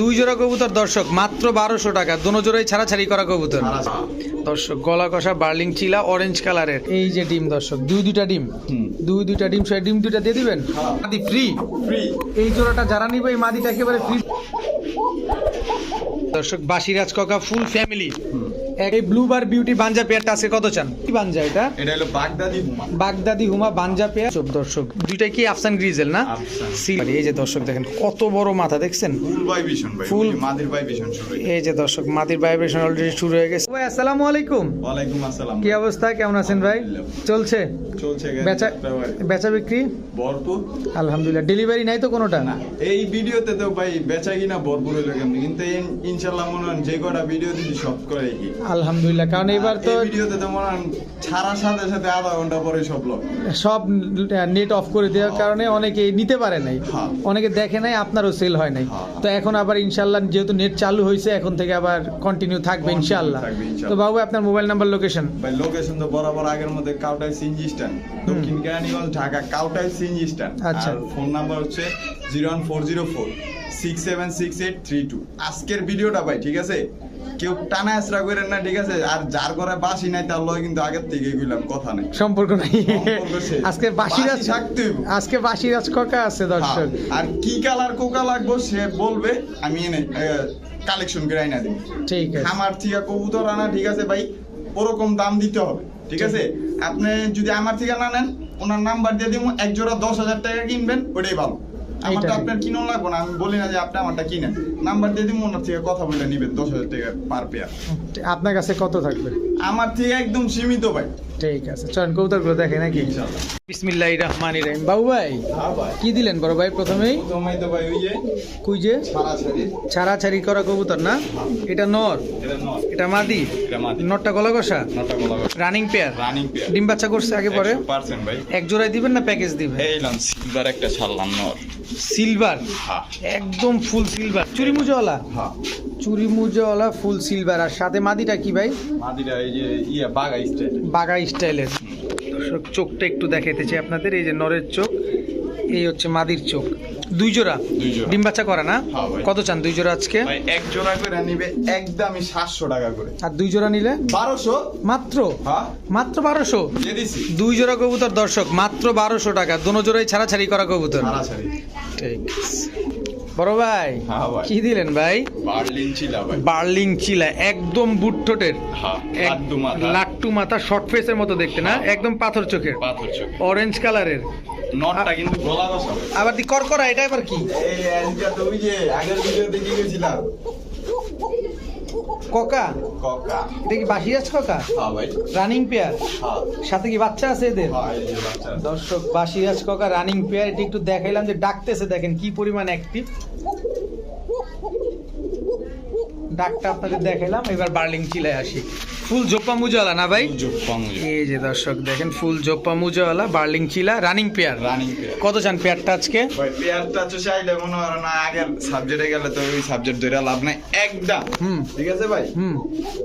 দুই জোড়া কবুতর দর্শক মাত্র বারোশো টাকা। দোনো জোড়াই ছাড়াছাড়ি করা কবুতর। দর্শক গলা কষা বার্লিং চিলা অরেঞ্জ কালারের এই যে ডিম দর্শক দুই দুইটা ডিম। দুই দুইটা ডিম সেই ডিম দুইটা দিয়ে দিবেন? মাদি ফ্রি ফ্রি এই জোড়াটা যারা নিবে এই মাদিটা একেবারে ফ্রি দর্শক বাসিরাজ কাকা ফুল ফ্যামিলি এই ব্লুবার বিউটি বাঞ্জা পেয়ারটা আজকে কত চান? কি বাঞ্জা এটা? এটা হলো বাগদাদি হুমা। বাগদাদি হুমা বাঞ্জা পেয়ার সব দর্শক দুইটাই কি আফসান গ্রিজেল না? আফসান। সিলভার এই যে দর্শক দেখেন কত বড় মাথা দেখছেন? ফুল ভাইব্রেশন ভাই ফুল মাদির ভাইব্রেশন শুরু। এই যে দর্শক মাটির ভাইব্রেশন অলরেডি শুরু হয়ে গেছে। ভাই আসসালামু আলাইকুম। ওয়ালাইকুম আসসালাম কি অবস্থা? কেমন আছেন ভাই? চলছে? চলছে বেচা বেচা বিক্রি? ভরপুর। আলহামদুলিল্লাহ। ডেলিভারি নাই তো কোনোটা? না এই ভিডিওতে তো ভাই বেচা কিনা ভরপুর হইল কেমনি? কিন্তু ইনশাল্লাহ মনে হয় যে কটা ভিডিও দিচ্ছি সব করে কি। আলহামদুলিল্লাহ কারণ এবার তো ভিডিওতে তো মনে ছাড়ার সাথে সাথে আধা ঘণ্টা পরে সব লোক সব নেট অফ করে দেওয়ার কারণে অনেকে নিতে পারে নাই। হ্যাঁ। অনেকে দেখে নাই আপনারও সেল হয় নাই। হ্যাঁ। তো এখন আবার ইনশাল্লাহ যেহেতু নেট চালু হয়েছে এখন থেকে আবার কন্টিনিউ থাকবে ইনশাল্লাহ তো বাবু আপনার মোবাইল নাম্বার লোকেশন ভাই লোকেশন তো বরাবর আগের মধ্যে কাউটাই সিনজি স্ট্যান্ড দক্ষিণ কেরানীগঞ্জ ঢাকা কাউটাই সিনজি স্ট্যান্ড আচ্ছা। ফোন নাম্বার হচ্ছে zero one four zero four six seven six eight three two আজকের ভিডিওটা ভাই ঠিক আছে? কেউ টানা আসরা করেন না ঠিক আছে? আর যার ঘরে বাসি নাই তার লয় কিন্তু আগের থেকে গেলাম কথা নেই। সম্পর্ক নাই। আজকে বাসিরাজ বাসি থাকতে। আজকে বাসিরাজ কাকা আছে দর্শক। হ্যাঁ, আর কি কালার কোকা লাগবো সে বলবে। আমি এনে কালেকশন করে আইনা দিব। ঠিক আছে। আমার থেকে কবুতর আনা ঠিক আছে ভাই? ওরকম দাম দিতে হবে ঠিক আছে? আপনি যদি আমার থেকে না নেন ওনার নাম্বার দিয়ে দিব এক জোড়া দশ হাজার টাকা কিনবেন ওটাই ভালো। আমারটা। আপনার কিনো লাগবো না আমি বলি না যে আপনি আমারটা কিনেন। নাম্বার দিয়ে দিব ওনার থেকে কথা বলে নিবেন দশ হাজার টাকা পার পেয়ার আপনার কাছে কত থাকবে? আমার থেকে একদম সীমিত ভাই। ঠিক আছে চলেন কবুতরগুলো দেখে নাকি? বিসমিল্লাহ রহমান রহিম। বাবু ভাই হ্যাঁ কি দিলেন বড় ভাই প্রথমেই? তোমায় তো ভাই ওই যে কুই যে? ছাড়াছাড়ি। ছাড়াছাড়ি করা কবুতর না? এটা নর? এটা মাদি? এটা নরটা গলা কষা রানিং পেয়ার রানিং পেয়ার ডিম বাচ্চা করছে আগে পরে? ভাই। এক জোড়ায় দিবেন না প্যাকেজ দিবেন? সিলভার একটা ছাড়লাম নর। সিলভার হ্যাঁ। একদম ফুল সিলভার চুরি মুজোওয়ালা হ্যাঁ। চুরি মুজোওয়ালা ফুল সিলভার আর সাথে মাদিটা কি ভাই? মাদিরা এই যে ইয়া বাগা স্টাইল বাগা স্টাইলের দর্শক, চোখটা একটু দেখাইতে চাই আপনাদের এই যে নরের চোখ এই হচ্ছে মাদির চোখ। দুই জোড়া? ডিম বাচ্চা করা না? হ্যাঁ কত চান দুই জোড়া আজকে? এক জোড়া করে নিবে একদমই সাতশো টাকা করে। আর দুই জোড়া নিলে? বারোশো? মাত্র? হ্যাঁ। মাত্র বারোশো? দুই জোড়া কবুতর দর্শক মাত্র বারোশো টাকা। দোনো জোড়াই ছাড়াছাড়ি করা কবুতর। ঠিক আছে। বড় ভাই হ্যাঁ কি দিলেন ভাই? বার্লিং চিলা ভাই। বার্লিং চিলা একদম বুট ঠোঁটের হ্যাঁ লাট্টু মাথা। শর্ট ফেসের মতো দেখতে না? একদম পাথর চোখের। পাথর চোখ অরেঞ্জ কালারের নটটা কিন্তু গলার আবার দি করকরা এটা এবার কি? এই আজকে তো ওই যে আগের ভিডিও দেখে গেছিলাম। ককা? ককা। দেখি বাসিরাজ ককা? হ্যাঁ রানিং পেয়ার? হ্যাঁ। সাথে কি বাচ্চা আছে এদের? হ্যাঁ বাচ্চা দর্শক বাসিরাজ ককা রানিং পেয়ার এটা একটু দেখাইলাম যে ডাকতেছে দেখেন কি পরিমাণ অ্যাক্টিভ ডাকটা আপনাদের দেখাইলাম এবার বার্লিং চিলায় আসি। ফুল জোপ্পা মুজাওয়ালা না ভাই? এই যে দর্শক দেখেন ফুল জোপ্পা মুজাওয়ালা বার্লিং চিলা রানিং পেয়ার। Running pair. কত চান পেয়ারটা আজকে? ভাই পেয়ারটা তো চাইলে মনে হয় না আগের সাবজেক্টে গেলে তো ওই সাবজেক্ট ধরে লাভ নাই। একদম। হুম। ঠিক আছে ভাই? হুম।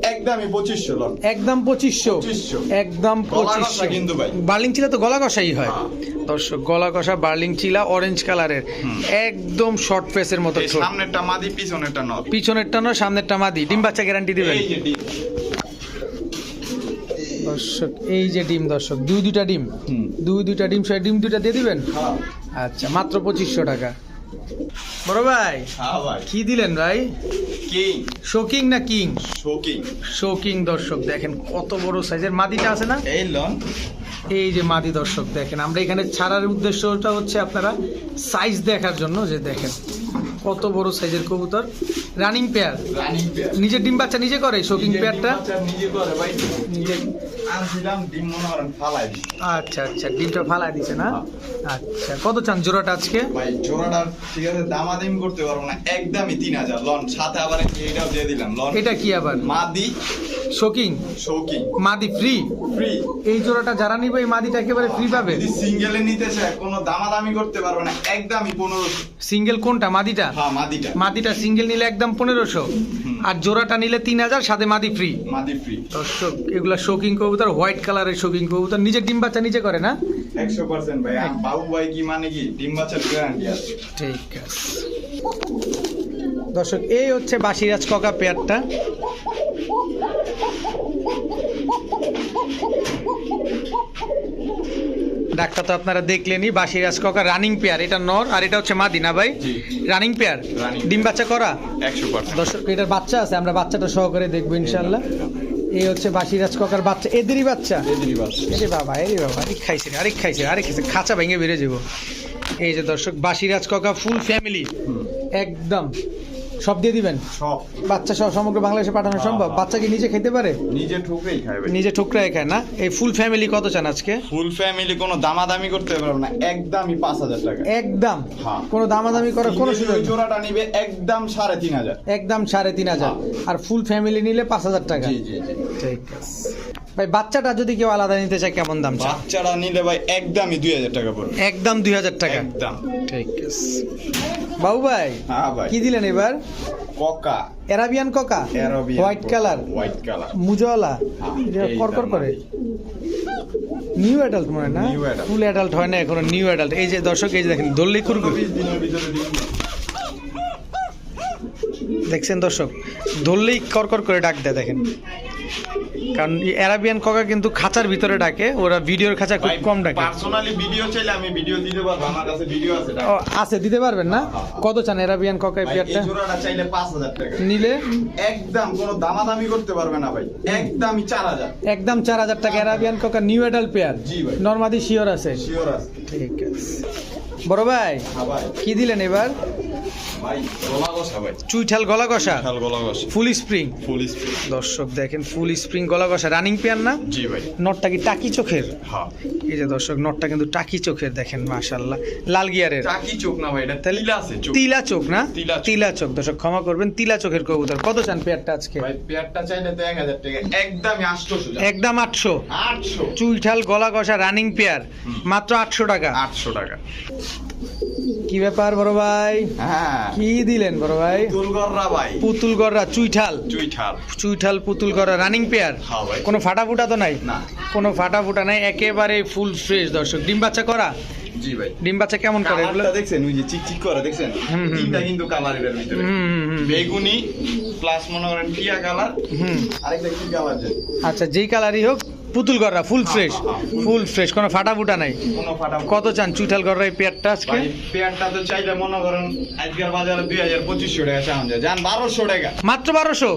একদমই পঁচিশশো লন। একদম পঁচিশশো। 2500 একদম গলা কষা পঁচিশশো। কিন্তু ভাই। বার্লিং চিলা তো গলা কষাই হয়। হ্যাঁ। দর্শক গলা কষা বার্লিং চিলা অরেঞ্জ কালারের একদম শর্ট ফেসের মতো সামনেরটা মাদি পিছনেরটা নর পিছনেরটা নয় সামনেরটা মাদি ডিম বাচ্চা গ্যারান্টি দিবেন? দর্শক এই যে ডিম দর্শক দুই দুইটা ডিম। দুই দুইটা ডিম সেই ডিম দুইটা দিয়ে দিবেন? হ্যাঁ। আচ্ছা মাত্র পঁচিশশো টাকা। বড় ভাই হ্যাঁ কি দিলেন ভাই? কিং। শোকিং না কিং? শোকিং। শোকিং দর্শক দেখেন কত বড় সাইজের মাদিটা আছে না? এই লন। এই যে মাদি দর্শক দেখেন আমরা এখানে ছাড়ার উদ্দেশ্যটা হচ্ছে আপনারা সাইজ দেখার জন্য যে দেখেন কত বড় সাইজের কবুতর? রানিং পেয়ার রানিং পেয়ার নিজের ডিম বাচ্চা নিজে করে শোকিং পেয়ারটা নিজে করে ভাই। নিজে আনছিলাম ডিম মনে করেন ফালাই আচ্ছা আচ্ছা ডিমটা ফালাই দিছে না? হ্যাঁ। আচ্ছা কত চান জোড়াটা আজকে? ভাই জোড়াটা ঠিক আছে দামাদামি করতে পারব না একদমই তিন হাজার। লন সাথে আবার এইটাও দিয়ে দিলাম লন। এটা কি আবার? মাদি। শোকিং শৌকিং মাদি ফ্রি ফ্রি এই জোড়াটা যারা নিবে এই মাদিটা একেবারে ফ্রি পাবে। যদি সিঙ্গেলে নিতে চায় কোনো দামাদামি করতে পারবে না একদমই পনেরোশো। সিঙ্গেল কোনটা? মাদিটা? হ্যাঁ মাদিটা। মাদিটা সিঙ্গেল নিলে একদম পনেরোশো। আর জোড়াটা নিলে তিন হাজার সাথে মাদি ফ্রি মাদি ফ্রি দর্শক এগুলা শোকিং কবুতর হোয়াইট কালারের শোকিং কবুতর। নিজের ডিম বাচ্চা নিজে করে না? একশো পার্সেন্ট ভাই। বাবু ভাই কি মানে কি? ডিম বাচ্চার গ্যারান্টি আছে। ঠিক আছে। দর্শক এই হচ্ছে বাসিরাজ ককা পেয়ারটা। ডাক্তার তো আপনারা দেখলেনই বাসিরাজ ককা রানিং পেয়ার এটা নর আর এটা হচ্ছে মাদিনা ভাই। রানিং পেয়ার ডিম বাচ্চা করা? একশো দর্শক এটার বাচ্চা আছে আমরা বাচ্চাটা সহকারে দেখব ইনশাল্লাহ এই হচ্ছে বাসিরাজ ককার বাচ্চা এদেরই বাচ্চা? এরে বাবা এরে বাবা আরেক খাইছে আরেক খাইছে আরেক খাইছে। খাঁচা ভেঙে বেড়ে যাব। এই যে দর্শক বাসিরাজ ককা ফুল ফ্যামিলি একদম। সব দিয়ে দিবেন? সব। বাচ্চা সহ সমগ্র বাংলাদেশে পাঠানো সম্ভব? বাচ্চা কি নিজে খেতে পারে? নিজে ঠুকরেই খায় নিজে ঠুকরাই খায় না? এই ফুল ফ্যামিলি কত চান আজকে? ফুল ফ্যামিলি কোনো দামাদামি করতে পারবে না। একদমই পাঁচ হাজার টাকা। একদম? হ্যাঁ। কোনো দামাদামি করে কোনো সুযোগ জোড়াটা নিবে একদম সাড়ে তিন হাজার। একদম সাড়ে তিন হাজার। আর ফুল ফ্যামিলি নিলে পাঁচ হাজার টাকা। জি জি। ঠিক আছে। ভাই বাচ্চাটা যদি কেউ আলাদা নিতে চায় কেমন দাম চান বাচ্চারা নিলে ভাই একদমই দুই হাজার টাকা পড়বে। একদম দুই হাজার টাকা। একদম। ঠিক আছে। বাবু ভাই হ্যাঁ ভাই। কি দিলেন এবার? ককা। Arabian Coca? White colour? White colour. মুজওয়ালা? হ্যাঁ, করকর করে নিউ অ্যাডাল্ট মনে না? ফুল অ্যাডাল্ট হয় না এখনও নিউ অ্যাডাল্ট। এই যে দর্শক এই যে দেখেন দল্লি কুরকুর। দেখছেন দর্শক? ধরলেই করকর করে ডাক দেয় দেখেন। কারণ অ্যারাবিয়ান কোকা কিন্তু খাঁচার ভিতরে ডাকে ওরা ভিডিওর খাঁচা খুব কম ডাকে। পার্সোনালি ভিডিও চাইলে আমি ভিডিও দিতে পারব আমার কাছে ভিডিও আছে ও আছে দিতে পারবেন না? কত চান অ্যারাবিয়ান কোকা এই পেয়ারটা জোড়াটা চাইলে পাঁচ হাজার টাকা। নিলে? একদম কোনো দামাদামি করতে পারবে না ভাই। একদমই চার হাজার। একদম চার হাজার টাকা অ্যারাবিয়ান কোকা নিউ অ্যাডাল্ট পেয়ার জি ভাই। নর্মাদি শিওর আছে। শিওর আছে। ঠিক আছে। বড় ভাই হ্যাঁ কি দিলেন এবার? চুইঠাল গলা কষা ফুল স্প্রিং? ফুল স্পিড দর্শক দেখেন ফুল স্প্রিং গলা কষা রানিং পেয়ার না? জি ভাই। নটটা কি টাকি চোখের? হ্যাঁ এই যে দর্শক নটটা কিন্তু টাকি চোখের দেখেন মাশাল্লাহ লাল গিয়ারের। চাকি চোখ না ভাই এটা তিলা আছে চোখ। তিলা চোখ না? তিলা চোখ। দর্শক ক্ষমা করবেন তিলা চোখের কবুতর। কত চান পেয়ারটা আজকে? ভাই পেয়ারটা চাইলে তো এক হাজার টাকা। একদমই আটশোশো একদম আটশো। আটশো। চুইঠাল গলা কষা রানিং পেয়ার। মাত্র আটশো টাকা। আটশো টাকা। কি ব্যাপার বড় ভাই? হ্যাঁ। কি দিলেন বড় ভাই? পুতুল গড়রা চুইঠাল। চুইঠাল। চুইঠাল পুতুল গড়া রানিং পেয়ার হ্যাঁ ভাই। কোনো ফাটা ফুটা তো নাই? না। কোনো ফাটা ফুটা নাই একেবারে ফুল ফ্রেশ দর্শক। ডিম বাচ্চা করা? জি ভাই। ডিম বাচ্চা কেমন করে? এগুলো দেখছেন? ওই যে চিকচিক করে দেখছেন? তিনটা কিন্তু কালারের ভিতরে বেগুনি প্লাস মনে করেন টিয়া কালার। আরেকটা কি কালার আচ্ছা যেই কালারই হোক পুতুল গড়রা ফুল ফ্রেশ ফুল ফ্রেশ কোনো ফাটা ফুটা নাই কত চান চুইঠাল গড়রা এই পেয়ারটা আজকে? পেয়ারটা তো চাইলে মনে করেন আজকের বাজারে দুই হাজার পঁচিশশো টাকা যায়। যান বারোশো টাকা। মাত্র বারোশো?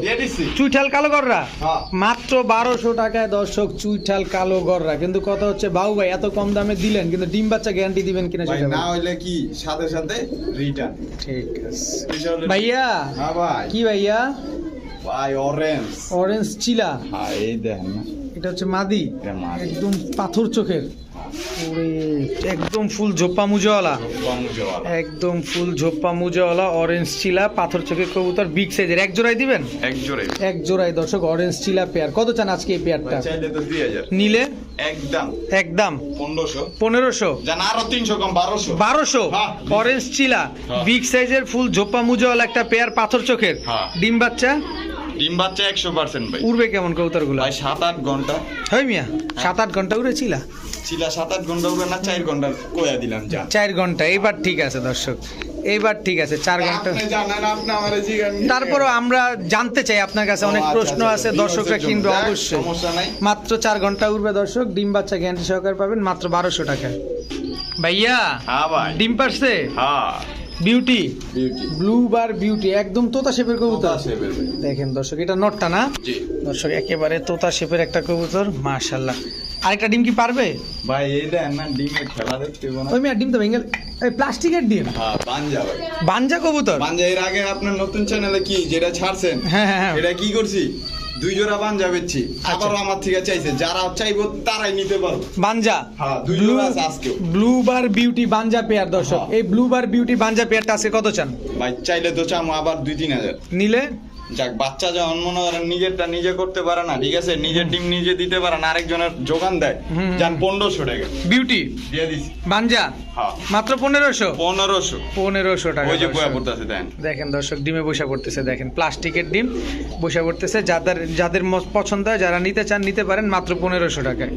চুইঠাল কালো গড়রা হ্যাঁ। মাত্র বারোশো টাকায় দর্শক চুইঠাল কালো গড়রা কিন্তু কথা হচ্ছে বাবু ভাই এত কম দামে দিলেন কিন্তু ডিম বাচ্চা গ্যারান্টি দিবেন কিনা ভাই সেটা না হইলে কি সাথে সাথে রিটার্ন ঠিক আছে। ভাইয়া? হ্যাঁ ভাই। কি ভাইয়া? ভাই অরেঞ্জ অরেঞ্জ চিলা হ্যাঁ এই দেখেন না। এটা হচ্ছে মাদি। একদম পাথর চোখের। একদম ফুল ঝোপ্পা মুজওয়ালা। একদম ফুল ঝোপ্পা মুজওয়ালা অরেঞ্জ চিলা পাথর চোখের কবুতর বিগ সাইজের এক জোড়াই দিবেন? এক জোড়ে এক জোড়াই দর্শক অরেঞ্জ চিলা পেয়ার কত চান আজকে এই পেয়ারটা নিলে? একদম। একদম। পনেরোশো। পনেরোশো? যান আরও তিনশো কম বারোশো। বারোশো? হ্যাঁ। অরেঞ্জ চিলা। হ্যাঁ। বিগ সাইজের ফুল ঝোপ্পা মুজওয়ালা একটা পেয়ার পাথর চোখের। হ্যাঁ। ডিম বাচ্চা? ডিম বাচ্চা একশো পার্সেন্ট ভাই। উড়বে কেমন কবুতরগুলো ভাই সাত আট ঘণ্টা। হয় মিয়া সাত আট ঘণ্টা উড়েছিলা? ছিলা সাত আট ঘণ্টা উঠবে না চার ঘণ্টা কয়া দিলাম যা। চার ঘণ্টা এইবার ঠিক আছে দর্শক এইবার ঠিক আছে চার ঘণ্টা। আপনি জানেন আপনি আমার জিগান তারপরও আমরা জানতে চাই আপনার কাছে অনেক আচ্ছা, প্রশ্ন আচ্ছা, আছে দর্শকরা আছে, কিন্তু অবশ্যই। মাত্র চার ঘণ্টা উঠবে দর্শক ডিম বাচ্চা গ্যারান্টি সহকারে পাবেন মাত্র বারোশো টাকা। ভাইয়া হ্যাঁ ডিম পারছে? হ্যাঁ। Beauty beauty blue bar beauty একদম তোতা শেপের কবুতর। দেখেন দর্শক এটা নটটা না? দর্শক একেবারে তোতা শেপের একটা কবুতর মাশাল্লাহ আরেকটা ডিম কি পারবে? ভাই এই দেন না ডিমের খেলা দেখতে না। ওই মিয়া ডিম তো ভেঙে এই প্লাস্টিকের ডিম? হ্যাঁ পাঞ্জা ভাই। বাঞ্জা কবুতর? পাঞ্জা এর আগে আপনার নতুন চ্যানেলে কি যেটা ছাড়ছেন? হ্যাঁ হ্যাঁ হ্যাঁ। এটা কি করছি? দুই জোড়া পাঞ্জা বেচছি। আবার আমার থেকে চাইছে যারা চাইব তারাই নিতে পারো। বাঞ্জা? হ্যাঁ, দুই জোড়া আছে আজকে ব্লু বার বিউটি বাঞ্জা পেয়ার দর্শক। হ্যাঁ। এই ব্লু বার বিউটি বাঞ্জা পেয়ারটা আজকে কত চান? ভাই চাইলে তো চাম আবার দুই তিন হাজার। নিলে? যাক বাচ্চা যখন মনে করেন নিজেরটা নিজে করতে পারে না ঠিক আছে? নিজের ডিম নিজে দিতে পারে না আরেকজনের যোগান দেয়। যান পনেরোশো টাকা বিউটি দিয়ে দিছি। বাঞ্জা? হ্যাঁ। মাত্র পনেরোশো? পনেরোশো। পনেরোশো টাকা ওই যে। বয়া পড়তেছে দেন। দেখেন দর্শক ডিমে বসে পড়তেছে দেখেন। প্লাস্টিকের ডিম বসে পড়তেছে যাদের যাদের পছন্দ হয় যারা নিতে চান নিতে পারেন মাত্র পনেরোশো টাকায়।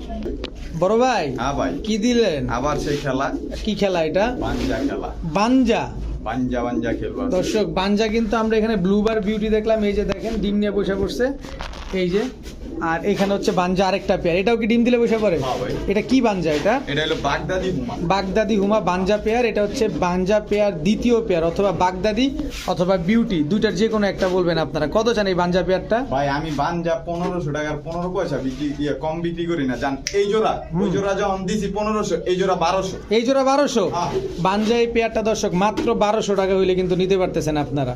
বড় ভাই হ্যাঁ ভাই। কি দিলেন? আবার সেই খেলা। কি খেলা এটা? পাঞ্জা খেলা। বাঞ্জা? বাঞ্জা বাঞ্জা খেলব দর্শক, বাঞ্জা কিন্তু আমরা এখানে ব্লুবার বিউটি দেখলাম। এই যে দেখেন, ডিম নিয়ে বসে পড়ছে। এই যে আর এখানে হচ্ছে বাঞ্জা আরেকটা পেয়ার। এটাও কি ডিম দিলে বসে পড়ে? হ্যাঁ এটা কি বাঞ্জা এটা? এটা হলো বাগদাদি হুমা। বাগদাদি হুমা বাঞ্জা পেয়ার। এটা হচ্ছে বাঞ্জা পেয়ার দ্বিতীয় পেয়ার অথবা বাগদাদি অথবা বিউটি। দুইটার যে কোনো একটা বলবেন আপনারা। কত চান এই বাঞ্জা পেয়ারটা? ভাই আমি বাঞ্জা পনেরোশো টাকার পনেরো পয়সা বিক্রি ইয়ে, কম বিক্রি করি না। জান এই জোড়া ওই জোড়া যখন দিছি পনেরোশো এই জোড়া বারোশো। এই জোড়া বারোশো? হ্যাঁ। বাঞ্জা এই পেয়ারটা দর্শক মাত্র বারোশো টাকা হইলে কিন্তু নিতে পারতেছেন আপনারা।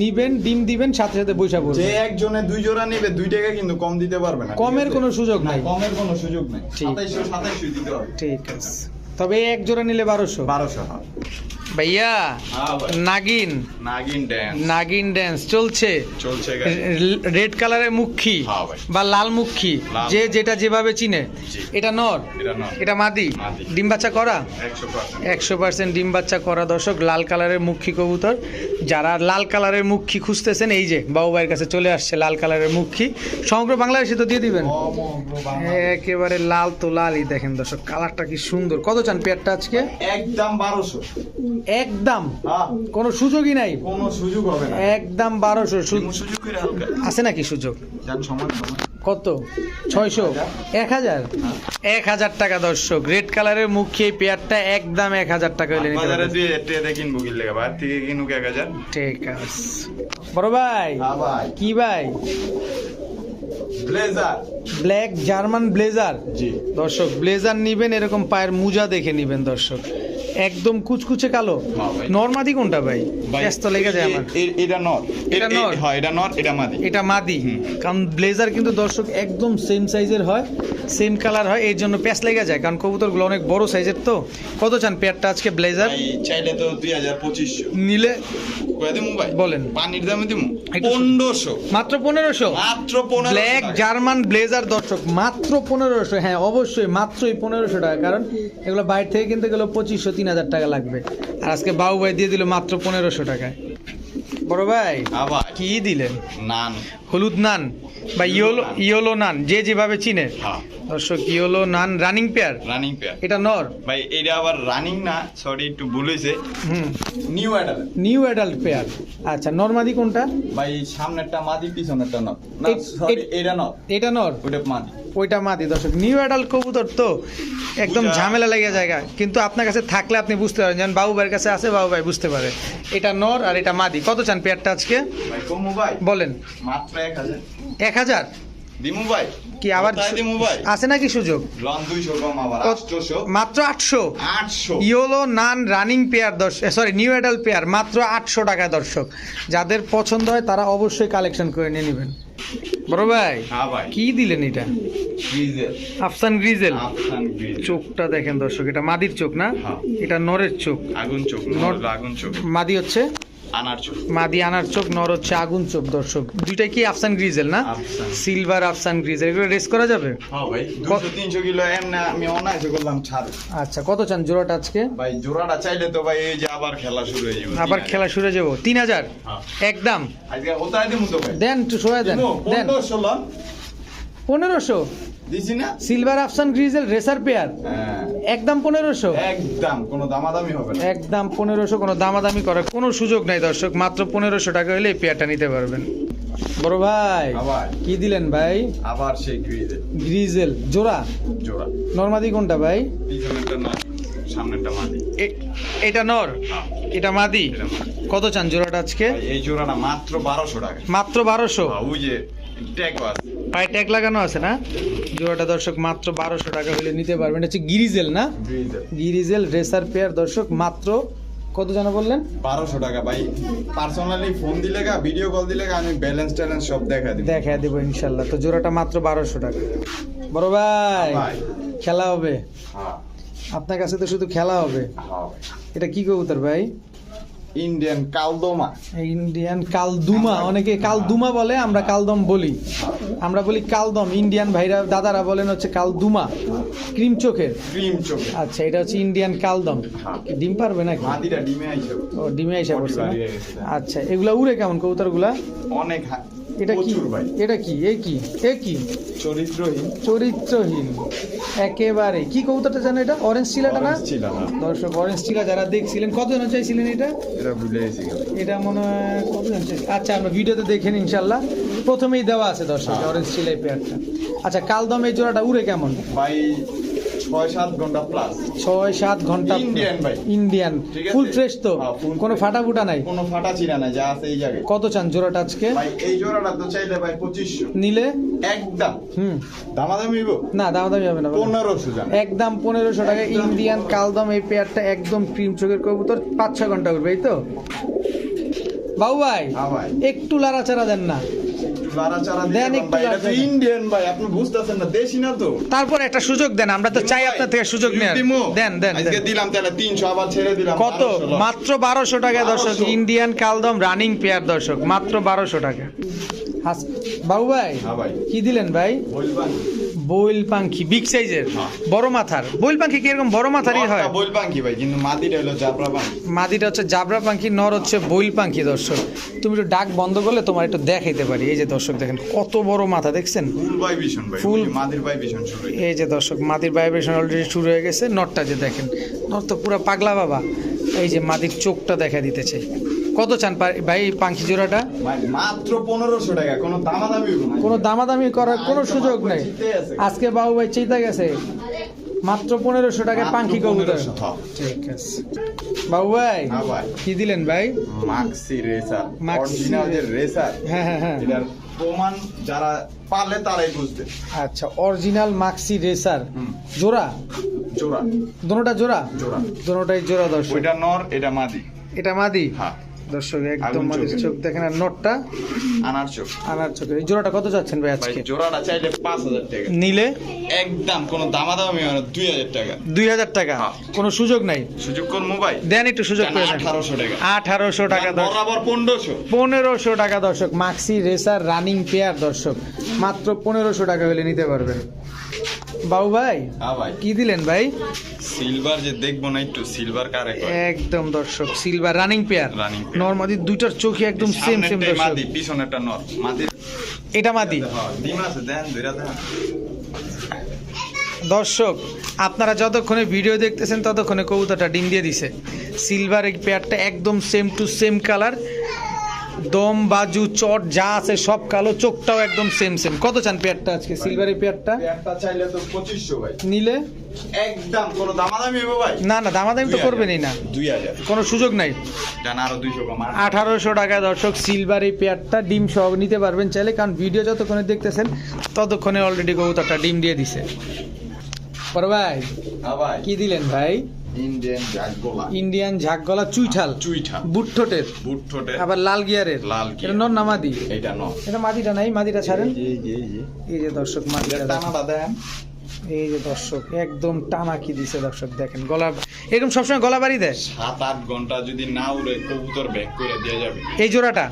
নিবেন ডিম দিবেন সাথে সাথে বৈশা যে পড়বেন একজনে দুই জোড়া নেবে দুই টাকা কিন্তু কম দিতে পারবে না। কমের? কোনো সুযোগ নাই। কমের কোনো সুযোগ নাই। সাতাইশশো সাতাইশশো দিতে হবে। ঠিক আছে। তবে এক জোড়া নিলে বারোশো। বারোশো হ্যাঁ। ভাইয়া হ্যাঁ নাগিন। নাগিন ড্যান্স নাগিন ড্যান্স চলছে। চলছে রেড কালারের মুখী হ্যাঁ বা লাল মুখী যে যেটা যেভাবে চিনে। এটা নর? এটা মাদি। ডিম বাচ্চা করা? একশো পার্সেন্ট। একশো পার্সেন্ট ডিম বাচ্চা করা দর্শক লাল কালারের মুখী কবুতর। যারা লাল কালারের মুখী খুঁজতেছেন এই যে বাবু ভাইয়ের কাছে চলে আসছে লাল কালারের মুখী। সমগ্র বাংলাদেশে তো দিয়ে দিবেন? একেবারে লাল তো লালই দেখেন দর্শক কালারটা কি সুন্দর। কত চান পেয়ারটা আজকে? একদম বারোশো। একদম। হ্যাঁ কোনো সুযোগই নাই। কোনো সুযোগ হবে না। একদম বারোশো। সুযোগ আছে। নাকি সুযোগ? কত? ছয়শো? এক হাজার? এক হাজার টাকা দর্শক। রেড কালারের মুখে এই পেয়ারটা একদম এক হাজার টাকা হইলে নিতে বাজারে দুই হাজার কিনবো কিনলে বাইরে থেকে কিনুক এক হাজার। ঠিক আছে। বড় ভাই। হ্যাঁ ভাই। কি ভাই? ব্লেজার। Black German blazer. জি। দর্শক ব্লেজার নিবেন এরকম পায়ের মুজা দেখে নিবেন দর্শক। একদম কুচকুচে কালো। হ্যাঁ ভাই। কোনটা ভাই? ব্যস্ত লেগে যায় আমার। এটা নর। এটা নর? হ্যাঁ এটা নর এটা মাদি। এটা মাদি। কারণ ব্লেজার কিন্তু দর্শক একদম সেম সাইজের হয় সেম কালার হয় এর জন্য প্যাচ লেগে যায়। কারণ কবুতরগুলো অনেক বড় সাইজের তো। কত চান পেয়ারটা আজকে ব্লেজার? চাইলে তো দুই হাজার পঁচিশশো। নিলে বলেন। পানির দামে দিমু? পনেরোশো। মাত্র পনেরোশো? মাত্র ব্ল্যাক জার্মান ব্লেজার দর্শক মাত্র পনেরোশো। হ্যাঁ অবশ্যই মাত্রই পনেরোশো টাকা। কারণ এগুলো বাইরে থেকে কিনতে গেলে পঁচিশশো তিন হাজার টাকা লাগবে। আর আজকে বাবু ভাই দিয়ে দিল মাত্র পনেরোশো টাকায়। বড় ভাই আবার কি দিলেন? নান। হলুদ নান বা ইয়োলো ইয়োলো নান যে যেভাবে চিনে। হ্যাঁ। দর্শক yellow nun running pair running pair এটা নর। ভাই এটা আবার রানিং না সরি একটু ভুল হুম। New adult new adult pair আচ্ছা নর্মাদি কোনটা? ভাই সামনেরটা মাদি পিছনেরটা নর। না সরি এটা নর। এটা নর? ওটা মাদি। ওইটা মাদি। দর্শক নিউ অ্যাডাল্ট কবুতর তো একদম ঝামেলা লেগে জায়গা কিন্তু আপনার কাছে থাকলে আপনি বুঝতে পারেন। যেমন বাবু ভাইয়ের কাছে আছে বাবু ভাই বুঝতে পারে। এটা নর আর এটা মাদি। কত চান পেয়ারটা আজকে? ভাই কমু ভাই। বলেন। মাত্র এক হাজার। এক হাজার? দিমু ভাই কি আবার দিমু ভাই আছে নাকি সুযোগ? লন দুইশো কম আবার কত- আটশোশো। মাত্র আটশো? আটশো। ইয়োলো নান রানিং পেয়ার দর্শক সরি নিউ অ্যাডাল্ট পেয়ার মাত্র আটশো টাকা দর্শক। যাদের পছন্দ হয় তারা অবশ্যই কালেকশন করে নিয়ে নেবেন। বড় ভাই হ্যাঁ কি দিলেন এটা? গ্রিজেল। আফসান গ্রিজেল। চোখটা দেখেন দর্শক এটা মাদির চোখ না? হ্যাঁ। এটা নরের চোখ। আগুন চোখ নর- আগুন চোখ। মাদি হচ্ছে? মাদি আনার চোখ নর হচ্ছে আগুন চোখ দর্শক। দুইটাই কি আফসান গ্রিজেল না? সিলভার আফসান গ্রিজেল। এগুলো রেস করা যাবে? হ্যাঁ ভাই দুশো তিনশো কিলো এমনি আমি অনায়াসে করলাম ছাড়। আচ্ছা কত চান জোড়াটা আজকে? ভাই জোড়াটা চাইলে তো ভাই এই যে আবার খেলা শুরু হয়ে যাবে আবার খেলা শুরু হয়ে যাব। তিন হাজার? হ্যাঁ। একদম। দেন একটু সোয়া দেন। দেন। পনেরোশো? দিছি না? সিলভার আফসান গ্রিজেল রেসার পেয়ার একদম পনেরোশো। একদম কোনো দামাদামি হবে না। একদম পনেরোশো কোনো দামাদামি করার কোনো সুযোগ নাই দর্শক মাত্র পনেরোশো টাকা হলে এই পেয়ারটা নিতে পারবেন। বড় ভাই কি দিলেন ভাই? আবার সেই গ্রিজে গ্রিজেল জোড়া? জোড়া। নর্মাদি কোনটা ভাই? পিছনেরটা না সামনেরটা মাদি। এটা নর? হ্যাঁ, এটা মাদি? কত চান জোড়াটা আজকে? এই জোড়াটা মাত্র বারোশো টাকা। মাত্র বারোশো। ওই যে ট্যাগ আছে। পায়ে ট্যাগ লাগানো আছে না? জোড়াটা দর্শক মাত্র বারোশো টাকা হলে নিতে পারবেন। এটা হচ্ছে গিরিজেল না? গিরিজেল। রেসার পেয়ার দর্শক মাত্র কত জানা বললেন? বারোশো টাকা। ভাই পার্সোনালি ফোন দিলে গা ভিডিও কল দিলে গা আমি ব্যালেন্স ট্যালেন্স সব দেখা দিব। দেখা দেবো ইনশাল্লাহ। তো জোড়াটা মাত্র বারোশো টাকা। বড় ভাই ভাই। খেলা হবে। হ্যাঁ। আপনার কাছে তো শুধু খেলা হবে। হ্যাঁ এটা কি কবুতর ভাই? ইন্ডিয়ান কালদোমা ইন্ডিয়ান কালদুমা অনেকে কালদুমা বলে আমরা কালদম বলি। আমরা বলি কালদম ইন্ডিয়ান ভাইরা দাদারা বলেন হচ্ছে কালদুমা ক্রিম চোখের। ক্রিম চোখে আচ্ছা এটা হচ্ছে ইন্ডিয়ান কালদম। ডিম পারবে নাকি? ডিমে আইসা ও ডিমে আইসা পড়ছে। আচ্ছা এগুলা উড়ে কেমন কবুতরগুলা? অনেক এটা কি? এটা কি? এ কি? এ কি? চরিত্রহীন। চরিত্রহীন। একেবারে। কি কবুতরটা জানো এটা? অরেঞ্জ চিলাটা না? Orange দর্শক অরেঞ্জ চিলা যারা দেখছিলেন কতজন চাইছিলেন এটা? এটা ভুলে গেছি এটা মনে হয় কতজন চাইছে আচ্ছা আমরা ভিডিওতে দেখেন ইনশাল্লাহ প্রথমেই দেওয়া আছে দর্শক হ্যাঁ। অরেঞ্জ চিলাই পেয়ারটা আচ্ছা কালদম এই জোড়াটা উড়ে কেমন? ভাই ছয় সাত ঘণ্টা প্লাস ছয় সাত ঘণ্টা Indian ভাই। ইন্ডিয়ান ফুল ফ্রেশ তো? হ্যাঁ, কোনো। ফাটা ফুটা নাই? কোনো ফাটা চিরা নাই যা আছে এই জায়গায় কত চান জোড়াটা আজকে? ভাই এই জোড়াটা তো চাইলে ভাই পঁচিশশো। নিলে? একদম। হুম। দামাদামি না দাম দামি হবে না পনেরোশো একদম পনেরোশো টাকা। ইন্ডিয়ান কালদম এই পেয়ারটা একদম ক্রিম চোখের কবুতর। পাঁচ ছয় ঘণ্টা উঠবে এই তো? বাবু ভাই হ্যাঁ ভাই। একটু লাড়াচাড়া দেন না। ইন্ডিয়ান ভাই আপনি বুঝতেছেন না দেশি না তো? তারপর একটা সুযোগ দেন আমরা তো চাই আপনার থেকে সুযোগ নেন। দেন দেন আজকে দিলাম তাহলে তিনশো আবার ছেড়ে দিলাম কত? মাত্র বারোশো টাকা দর্শক ইন্ডিয়ান কালদম রানিং পেয়ার দর্শক মাত্র বারোশো টাকা। বাবু ভাই হ্যাঁ কি দিলেন ভাই? বইল পাঙ্খি বিগ সাইজের। বড় মাথার। বইল পাঙ্খি কি এরকম বড় মাথারই হয়? বলবান কি ভাই কিন্তু মাদিটা হলো জাফরা পাঙ্কি মাদিটা হচ্ছে জাবরা পাঙ্খি নর হচ্ছে বইল পাঙ্খি দর্শক। তুমি একটু ডাক বন্ধ করলে তোমার একটু দেখাইতে পারি। এই যে দর্শক দেখেন কত বড় মাথা দেখছেন? ফুল ভীষণ ভাই ফুল মাদির ভীষণ শুরু এই যে দর্শক মাদির ভাইব্রেশন অলরেডি শুরু হয়ে গেছে। নটটা যে দেখেন নট তো পুরো পাগলা বাবা। এই যে মাদির চোখটা দেখা দিতেছে। কত চান ভাই পাঙ্খি জোড়াটা? মাত্র পনেরোশো টাকা কোনো দামাদামি। কোনো দামাদামি করার কোনো সুযোগ নেই। আজকে বাবু ভাই চিন্তা গেছে মাত্র পনেরোশো টাকা পাঙ্খি কবুতর। 1500। ঠিক। আছে। বাবু ভাই হ্যাঁ ভাই। কি দিলেন ভাই? মাক্সি রেসার অরিজিনাল যে রেসার হ্যাঁ হ্যাঁ হ্যাঁ। প্রমাণ যারা পারলে তারাই বুঝবে। আচ্ছা অরিজিনাল মাক্সি রেসার। জোড়া? জোড়া। দোনোটা জোড়া? জোড়া। দোনোটাই জোড়া দর্শক। ওইটা নর এটা মাদি। এটা মাদি? হ্যাঁ। দর্শক একদম চোখ। দেখেন আর নটটা? আনার চোখ। আনার চোখে। এই জোড়াটা কত যাচ্ছেন ভাই আজকে? জোড়াটা চাইলে পাঁচ হাজার টাকা। নিলে? একদম কোনো দামাদামি না দুই হাজার টাকা। দুই হাজার টাকা? হ্যাঁ। কোনো সুযোগ নাই? সুযোগ কোন মোবাইল? দেন একটু সুযোগ করে দেন। আঠারোশো টাকা। আঠারোশো টাকা দর্শক। বরাবর টাকা দর্শক। মাক্সি রেসার রানিং পেয়ার দর্শক। মাত্র পনেরোশো টাকা হলে নিতে পারবেন। বাবু ভাই হ্যাঁ ভাই। কি দিলেন ভাই? সিলভার যে দেখব না একটু সিলভার কারে একদম দর্শক silver running pair. Running pair। নর্মাদি দুইটার চোখে একদম সেম সেম দর্শক। মাদি পিছনেরটা নর। মাদি এটা মাদি। হ্যাঁ, ডিম আছে দেন দুইটা দেন। দর্শক আপনারা যতক্ষণে ভিডিও দেখতেছেন ততক্ষণে কবুতরটা ডিম দিয়ে দিছে। সিলভার এই পেয়ারটা একদম সেম টু সেম কালার দম বাজু চট যা আছে সব কালো চোখটাও একদম সেম সেম কত চান পেয়ারটা আজকে সিলভারের পেয়ারটা? একটা চাইলে তো পঁচিশশো ভাই। নিলে? একদম কোনো দামাদামি হবে ভাই? না না দামাদামি তো করবেনই না। হাজার। দুই হাজার। কোনো সুযোগ নাই। জান আরও দুইশো কম আর- আঠারোশো টাকা দর্শক সিলভার পেয়ারটা ডিম সহ নিতে পারবেন চাইলে কারণ ভিডিও যতক্ষণে দেখতেছেন ততক্ষণে অলরেডি কবুতরটা ডিম দিয়ে দিছে। ভাই হ্যাঁ ভাই। কি দিলেন ভাই? ইন্ডিয়ান ঝাক গলা ইন্ডিয়ান ঝাকগলা চুইঠাল চুইঠা বুটঠোটের বুট আবার লাল গিয়ারের। লাল এটা গিয়ার। নর না মাদি? এটা ন এটা মাদিটা নাই মাদিটা ছাড়েন। এই যে, এই দর্শক মাদিটা। টানাটা দেন এই যে দর্শক একদম টানা কি দিছে দর্শক দেখেন গলা এরকম সবসময় গলা বাড়ি দেয়? সাত আট ঘণ্টা যদি না উড়ে কবুতর ব্যাক করে দেওয়া যাবে। এই জোড়াটা?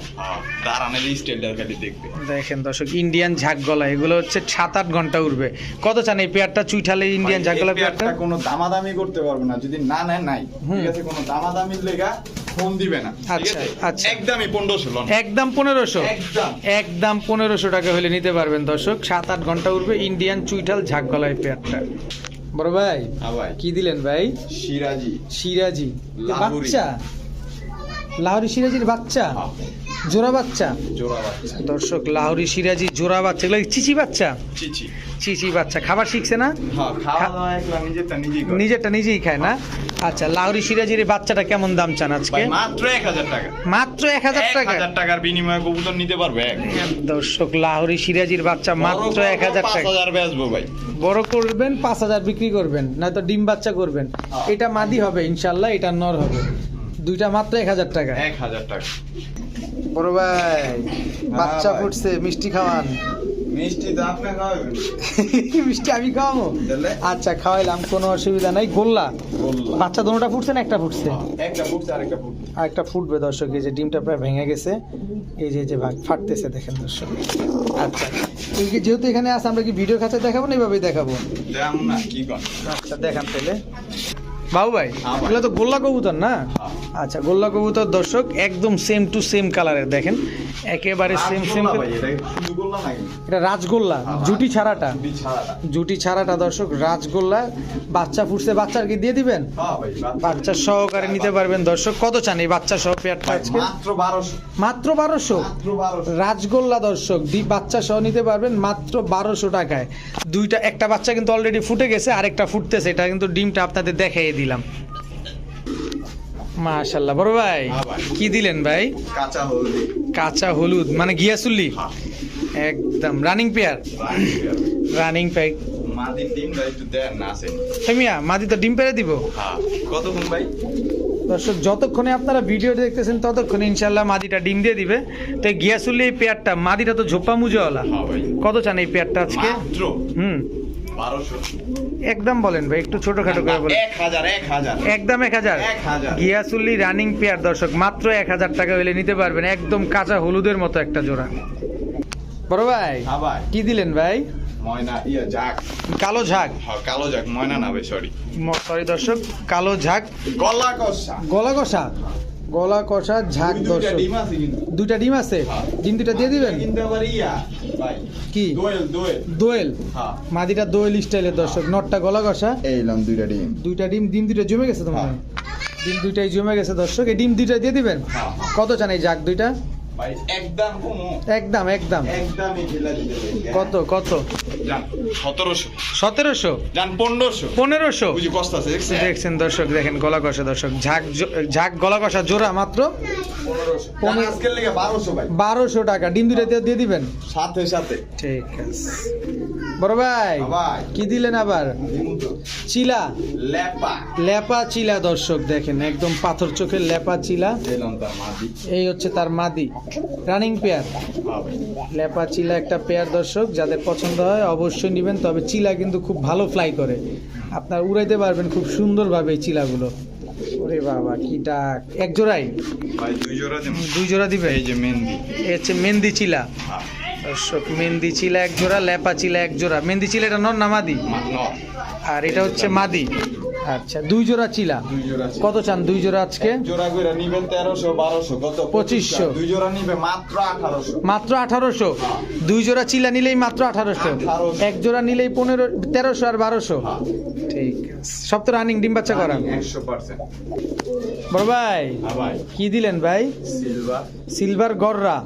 দাঁড়ানোর স্টাইলটার খালি দেখবে। দেখেন দর্শক ইন্ডিয়ান ঝাক গলা এগুলো হচ্ছে সাত আট ঘণ্টা উঠবে কত চান এই পেয়ারটা? চুইঠালে ইন্ডিয়ান ঝাক গলা পেয়ারটা? কোনো দামাদামি করতে পারবে না যদি না নেয় নাই। হুম। ঠিক আছে কোনো দামাদামির লেগা ফোন দিবে না। আচ্ছা, আচ্ছা। একদমই পনেরোশো একদম পনেরোশো? একদম। পনেরোশো টাকা হলে নিতে পারবেন দর্শক। সাত আট ঘণ্টা উঠবে ইন্ডিয়ান চুইঠাল ঝাঁক গলায় পেয়ারটা। বড় ভাই হ্যাঁ ভাই। কি দিলেন ভাই? সিরাজি। বাচ্চা? লাহরি সিরাজির বাচ্চা? জোড়া বাচ্চা? জোড়া বাচ্চা। দর্শক লাহোরি সিরাজি জোড়া বাচ্চা। এগুলো চিচি বাচ্চা? চিচি। চিচি বাচ্চা। খাবার শিখছে না? হ্যাঁ নিজেরটা নিজেই খায় না? আচ্ছা লাহোরি সিরাজির বাচ্চাটা কেমন দাম চান আজকে? মাত্র এক হাজার টাকা। মাত্র এক হাজার টাকা? হাজার টাকার বিনিময়ে কবুতর নিতে পারবে দর্শক লাহোরি সিরাজির বাচ্চা মাত্র এক হাজার টাকা। বেচবো ভাই। বড় করবেন পাঁচ হাজার বিক্রি করবেন নয়তো ডিম বাচ্চা করবেন। হ্যাঁ। এটা মাদি হবে ইনশাল্লাহ এটা নর হবে। দুইটা মাত্র এক হাজার টাকা। এক হাজার টাকা। বড় ভাই বাচ্চা ফুটছে মিষ্টি খাওয়ান। মিষ্টি তো আপনি খাওয়াবেন। মিষ্টি আমি খাওয়াবো? আচ্ছা খাওয়াইলাম কোনো অসুবিধা নাই গোল্লা। বাচ্চা দুটোটা ফুটছে না একটা ফুটছে? একটা ফুটছে আর একটা ফুটছে। আর ফুটবে দর্শক এই যে ডিমটা প্রায় ভেঙে গেছে। এই যে যে ভাগ ফাটতেছে দেখেন দর্শক। আচ্ছা যেহেতু এখানে আছে আমরা কি ভিডিও কাছে দেখাবো না এইভাবেই দেখাবো? না কি আচ্ছা দেখান তাহলে। বাবু ভাই হ্যাঁ এগুলো তো গোল্লা কবুতর না? হ্যাঁ। আচ্ছা গোল্লা কবুতর দর্শক একদম সেম টু সেম কালারের দেখেন। একেবারে সেম সেম এটা রাজগোল্লা জুটি ছাড়াটা। জুটি ছাড়াটা। দর্শক রাজগোল্লা বাচ্চা ফুটছে বাচ্চার কি দিয়ে দিবেন? হ্যাঁ ভাই, বাচ্চা- বাচ্চা সহকারে নিতে পারবেন দর্শক কত চান এই বাচ্চা সহ পেয়ারটা আজকে? মাত্র বারোশো। মাত্র বারোশো? মাত্র রাজগোল্লা দর্শক দি বাচ্চা সহ নিতে পারবেন মাত্র বারোশো টাকায়। দুইটা একটা বাচ্চা কিন্তু অলরেডি ফুটে গেছে আরেকটা ফুটতেছে এটা কিন্তু ডিমটা আপনাদের দেখাই দিলাম। মাশাল্লাহ বড় ভাই হ্যাঁ কি দিলেন ভাই? কাঁচা হলদি। কাঁচা হলুদ মানে গিয়াসুল্লি? হ্যাঁ। একদম রানিং পেয়ার রানিং প্যাক মাদির ডিমটা একটু দেন না আসেন মিয়া মাদি তো ডিম পেরে দিব? হ্যাঁ। কতক্ষণ ভাই? দর্শক যতক্ষণে আপনারা ভিডিও দেখতেছেন ততক্ষণে ইনশাল্লাহ মাদিটা ডিম দিয়ে দিবে। তো গিয়াসুল্লি এই পেয়ারটা মাদিটা তো ঝোপা মুজোওয়ালা ভাই। কত চান এই পেয়ারটা আজকে? হুম। বারোশো। একদম বলেন ভাই একটু ছোটখাটো করে বলেন। এক হাজার এক হাজার। একদম এক হাজার। গিয়াসুল্লি রানিং পেয়ার দর্শক মাত্র এক হাজার টাকা হলে নিতে পারবেন একদম কাঁচা হলুদের মতো একটা জোড়া। বড় ভাই হ্যাঁ কি দিলেন ভাই? ময়না ইয়া যাক কালো ঝাঁক? হ্যাঁ কালো যাক ময়না না ভাই সরি সরি দর্শক কালো ঝাঁক। গলা কষা। গলা কষা? গলা কষা ঝাঁক দর্শক। দুইটা ডিম আছে? হ্যাঁ। ডিম দুটা দিয়ে দিবেন? ইয়া কি? দোয়েল দোয়েল। দোয়েল? হ্যাঁ। মাদিটা দোয়েল স্টাইলের দর্শক নটটা গলা কষা। এইলাম দুইটা ডিম। দুইটা ডিম ডিম দুইটা জমে গেছে তোমার? হ্যাঁ। ডিম দুইটাই জমে গেছে দর্শক এই ডিম দুইটা দিয়ে দিবেন? হ্যাঁ। কত চান এই জাগ দুইটা? একদম একদম। কত কত? সতেরোশো। পনেরোশো। দেখছেন? দর্শক দেখেন গলা কষা দর্শক। ঝাঁক ঝাঁক গলা কষা জোড়া মাত্র? বারোশো টাকা। ডিম দুইটা দিয়ে- দিবেন? সাথে সাথে। ঠিক আছে। বড় ভাই কি দিলেন আবার? চিলা। লেপা। লেপা চিলা দর্শক দেখেন একদম পাথর চোখের লেপা চিলা। এই হচ্ছে তার মাদি। রানিং পেয়ার লেপা চিলা একটা পেয়ার দর্শক যাদের পছন্দ হয় অবশ্যই নেবেন তবে চিলা কিন্তু খুব ভালো ফ্লাই করে। আপনার উড়াইতে পারবেন খুব সুন্দরভাবে এই চিলাগুলো। ওরে বাবা কি ডাক। এক জোড়াই? দুই জোড়া দিবে এই যে মেহেন্দি। এই হচ্ছে মেহেন্দি চিলা। হ্যাঁ। দর্শক মেহেন্দি চিলা এক জোড়া লেপা চিলা এক জোড়া। মেহেন্দি চিলা এটা নর না মাদি? আর এটা হচ্ছে মাদি। আচ্ছা দুই জোড়া চিলা। দুই জোড়া ছিল। কত চান দুই জোড়া আজকে? জোড়া করে নিবেন তেরোশো বারোশো কত? 2500 দুই জোড়া নিবে মাত্র আঠারোশো। মাত্র আঠারোশো? দুই জোড়া চিলা নিলেই মাত্র আঠারোশো? 1800 এক জোড়া নিলেই পনেরো তেরোশো আর বারোশো? হ্যাঁ। ঠিক আছে। সব তো রানিং ডিম বাচ্চা করা। একশো পার্সেন্ট বড় ভাই হ্যাঁ ভাই। কি দিলেন ভাই? সিলভার সিলভার গররা।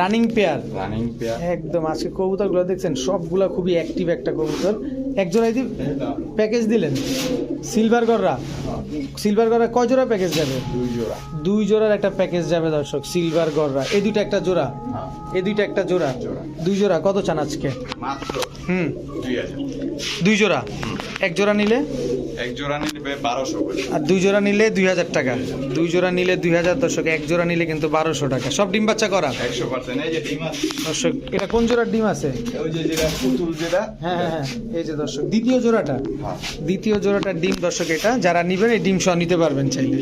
রানিং পেয়ার রানিং পেয়ার একদম আজকে কবুতরগুলো দেখছেন সবগুলা খুবই অ্যাক্টিভ একটা কবুতর। এক জোড়াই দি প্যাকেজ দিলেন? সিলভার গররা সিলভার গররা কয় জোড়া প্যাকেজ যাবে? দুই জোড়া। দুই জোড়ার একটা প্যাকেজ যাবে দর্শক সিলভার গররা এই দুইটা একটা জোড়া। হ্যাঁ। এই দুইটা একটা জোড়া। দুই জোড়া। কত চান আজকে? হুম। দুই জোড়া? এক জোড়া নিলে? এক জোড়া নিবে বারোশো আর দুই জোড়া নিলে দুই হাজার টাকা। দুই জোড়া নিলে দুই হাজার দর্শক এক জোড়া নিলে কিন্তু বারোশো টাকা। সব ডিম বাচ্চা করা? একশো পার্সেন্ট। এই যে ডিম আছে। দর্শক এটা কোন জোড়ার ডিম আছে? ওই যে যেটা পুতুল যেটা। হ্যাঁ হ্যাঁ হ্যাঁ। এই যে দর্শক দ্বিতীয় জোড়াটা। হ্যাঁ। দ্বিতীয় জোড়াটা ডিম দর্শক এটা যারা নিবেন এই ডিম সহ নিতে পারবেন চাইলে।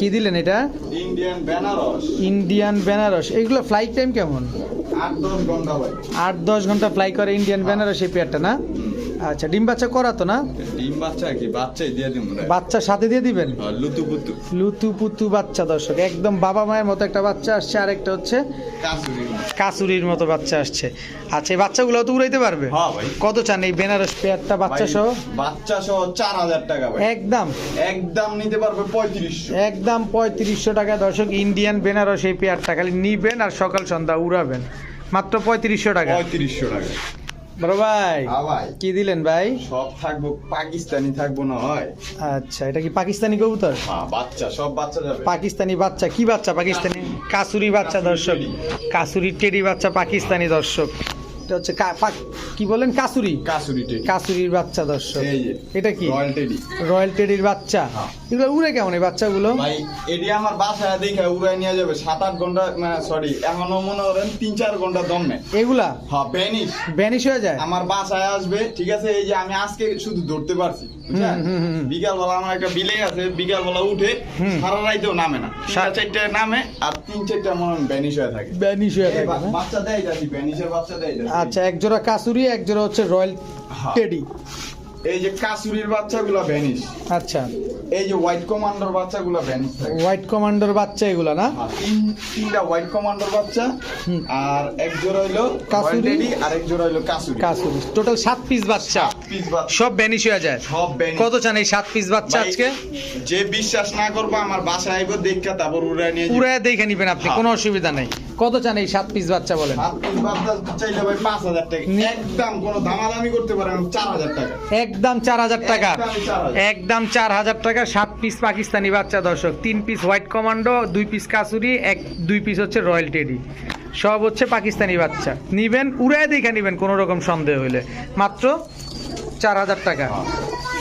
কি দিলেন এটা? ইন্ডিয়ান বেনারস ইন্ডিয়ান বেনারস এগুলো ফ্লাইট টাইম কেমন? আট দশ ঘণ্টা আট দশ ঘণ্টা ফ্লাই করে ইন্ডিয়ান বেনারস এই পেয়ারটা না? আচ্ছা ডিম বাচ্চা করা তো না? ডিম বাচ্চা কি? বাচ্চাই দিয়ে দিন বাচ্চা সাথে দিয়ে দিবেন? লুতু পুতু লুতু পুতু বাচ্চা দর্শক। একদম বাবা মায়ের মতো একটা বাচ্চা আসছে আরেকটা হচ্ছে কাসুরি কাসুরির মতো বাচ্চা আসছে। আচ্ছা এই বাচ্চাগুলো তো উড়াইতে পারবে? হ্যাঁ কত চান এই বেনারস পেয়ারটা বাচ্চা সহ? বাচ্চা সহ চার হাজার টাকা ভাই। একদম। একদম নিতে পারবে পঁয়ত্রিশশো। একদম পঁয়ত্রিশশো টাকা দর্শক। ইন্ডিয়ান বেনারস এই পেয়ারটা খালি নিবেন আর সকাল সন্ধ্যা উড়াবেন। মাত্র পঁয়ত্রিশশো টাকা। পঁয়ত্রিশশো টাকা। বড় ভাই হ্যাঁ ভাই। কি দিলেন ভাই? সব থাকব পাকিস্তানি থাকব না হয়। আচ্ছা এটা কি পাকিস্তানি কবুতর? হ্যাঁ বাচ্চা সব বাচ্চা যাবে। পাকিস্তানি বাচ্চা কি বাচ্চা পাকিস্তানি? কাসুরি বাচ্চা দর্শক। কাসুরি টেডি বাচ্চা পাকিস্তানি দর্শক। এটা হচ্ছে কি বলেন? কাসুরি? কাসুরি কাসুরির বাচ্চা দর্শক। এটা কি? Royal teddy. রয়্যাল টেডির বাচ্চা? হ্যাঁ। এগুলো উড়ে কেমন এই বাচ্চাগুলো? ভাই এটি আমার বাসায় দেখে উড়াই নিয়ে যাবে। সাত আট ঘণ্টা সরি এখনও মনে করেন তিন চার ঘণ্টা দম এগুলা? হ্যাঁ বেনিস ব্যানিশ হয়ে যায়? আমার বাসায় আসবে ঠিক আছে? এই যে আমি আজকে শুধু ধরতে পারছি বুঝছেন? হুম, হুম, হুম। বিকাল বেলা আমার একটা বিলে আছে বিকাল বেলা উঠে। সারা রাইতেও নামে না। সাড়ে চারটায় নামে আর তিন চারটা মনে বেনিশ হয়ে থাকে। ব্যানিশ হয়ে থাকে বাচ্চা দেয় বেনিশের বাচ্চা দেয়। আচ্ছা এক জোড়া কাসুরি এক জোড়া হচ্ছে রয়্যাল হ্যাঁ। টেডি। এই যে কাসুরির বাচ্চাগুলো ভ্যানিশ আচ্ছা। এই যে হোয়াইট কমান্ডার বাচ্চাগুলো ভ্যানিশ থাকে। হোয়াইট কমান্ডোর বাচ্চা এগুলা না? তিন- তিনটা হোয়াইট কমান্ডার বাচ্চা। আর এক জোড়া হইল কাসুরি। আর এক জোড়া হইল কাসুরি। কাসুরি। টোটাল সাত পিস বাচ্চা। পিস বাচ্চা। সব ব্যানিশ হয়ে যায়। সব ভ্যানিশ কত চান এই সাত পিস বাচ্চা আজকে? যে বিশ্বাস না করব আমার বাসায় আইব দেখা তারপর উড়ায় নিয়ে। পুরো দেখে নিবেন আপনি হ্যাঁ। কোনো অসুবিধা নেই। কত চান এই সাত পিস বাচ্চা বলেন? একদম চার হাজার টাকা। একদম চার হাজার টাকা। একদম 4,000 একদম চার হাজার টাকা সাত পিস পাকিস্তানি বাচ্চা দর্শক। তিন পিস হোয়াইট কমান্ডো দুই পিস কাসুরি এক দুই পিস হচ্ছে রয়্যাল টেডি সব হচ্ছে পাকিস্তানি বাচ্চা। নিবেন উড়ায় দেখে নিবেন কোনো রকম সন্দেহ হইলে। মাত্র চার হাজার টাকা।